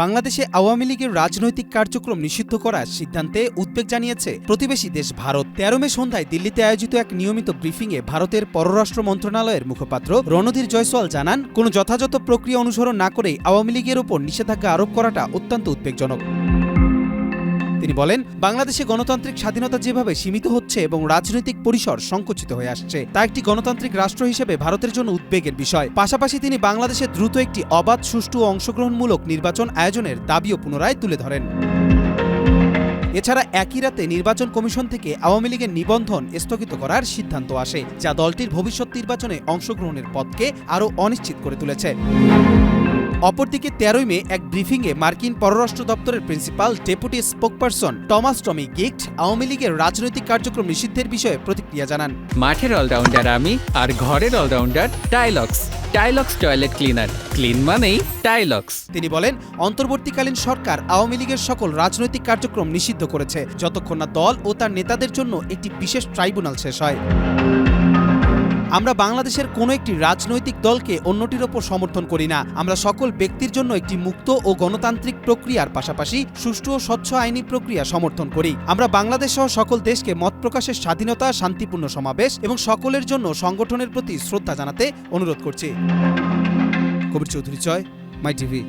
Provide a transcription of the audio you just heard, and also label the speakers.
Speaker 1: বাংলাদেশে আওয়ামী লীগের রাজনৈতিক কার্যক্রম নিষিদ্ধ করার সিদ্ধান্তে উদ্বেগ জানিয়েছে প্রতিবেশী দেশ ভারত। তেরো মে সন্ধ্যায় দিল্লিতে আয়োজিত এক নিয়মিত ব্রিফিংয়ে ভারতের পররাষ্ট্র মন্ত্রণালয়ের মুখপাত্র রণধীর জয়সওয়াল জানান, কোনো যথাযথ প্রক্রিয়া অনুসরণ না করে আওয়ামী লীগের ওপর নিষেধাজ্ঞা আরোপ করাটা অত্যন্ত উদ্বেগজনক। তিনি বলেন, বাংলাদেশে গণতান্ত্রিক স্বাধীনতা যেভাবে সীমিত হচ্ছে এবং রাজনৈতিক পরিসর সংকুচিত হয়ে আসছে, তা একটি গণতান্ত্রিক রাষ্ট্র হিসেবে ভারতের জন্য উদ্বেগের বিষয়। পাশাপাশি তিনি বাংলাদেশে দ্রুত একটি অবাধ, সুষ্ঠু ও অংশগ্রহণমূলক নির্বাচন আয়োজনের দাবিও পুনরায় তুলে ধরেন। এছাড়া একই রাতে নির্বাচন কমিশন থেকে আওয়ামী লীগের নিবন্ধন স্থগিত করার সিদ্ধান্ত আসে, যা দলটির ভবিষ্যৎ নির্বাচনে অংশগ্রহণের পথকে আরও অনিশ্চিত করে তুলেছে। অপরদিকে তেরোই মে এক ব্রিফিংয়ে মার্কিন পররাষ্ট্র দপ্তরের principal deputy spokesperson Thomas Tommy গিক্ট Awami লীগের রাজনৈতিক কার্যক্রম নিষিদ্ধের বিষয়ে প্রতিক্রিয়া জানান।
Speaker 2: মাঠের অলরাউন্ডার আমি আর ঘরের allrounder Tilex Tilex toilet cleaner. Clean মানেই টাইলক্স
Speaker 1: তিনি বলেন অন্তর্বর্তীকালীন সরকার আওয়ামী লীগের সকল রাজনৈতিক কার্যক্রম নিষিদ্ধ করেছে যতক্ষণ না দল ও তার নেতাদের জন্য একটি বিশেষ ট্রাইব্যুনাল শেষ হয়। আমরা বাংলাদেশের কোনো একটি রাজনৈতিক দলকে অন্যটির ওপর সমর্থন করি না। আমরা সকল ব্যক্তির জন্য একটি মুক্ত ও গণতান্ত্রিক প্রক্রিয়ার পাশাপাশি সুষ্ঠু ও স্বচ্ছ আইনি প্রক্রিয়া সমর্থন করি। আমরা বাংলাদেশ সহ সকল দেশকে মত প্রকাশের স্বাধীনতা, শান্তিপূর্ণ সমাবেশ এবং সকলের জন্য সংগঠনের প্রতি শ্রদ্ধা জানাতে অনুরোধ করছি। কবির চৌধুরী চয়, মাই টিভি।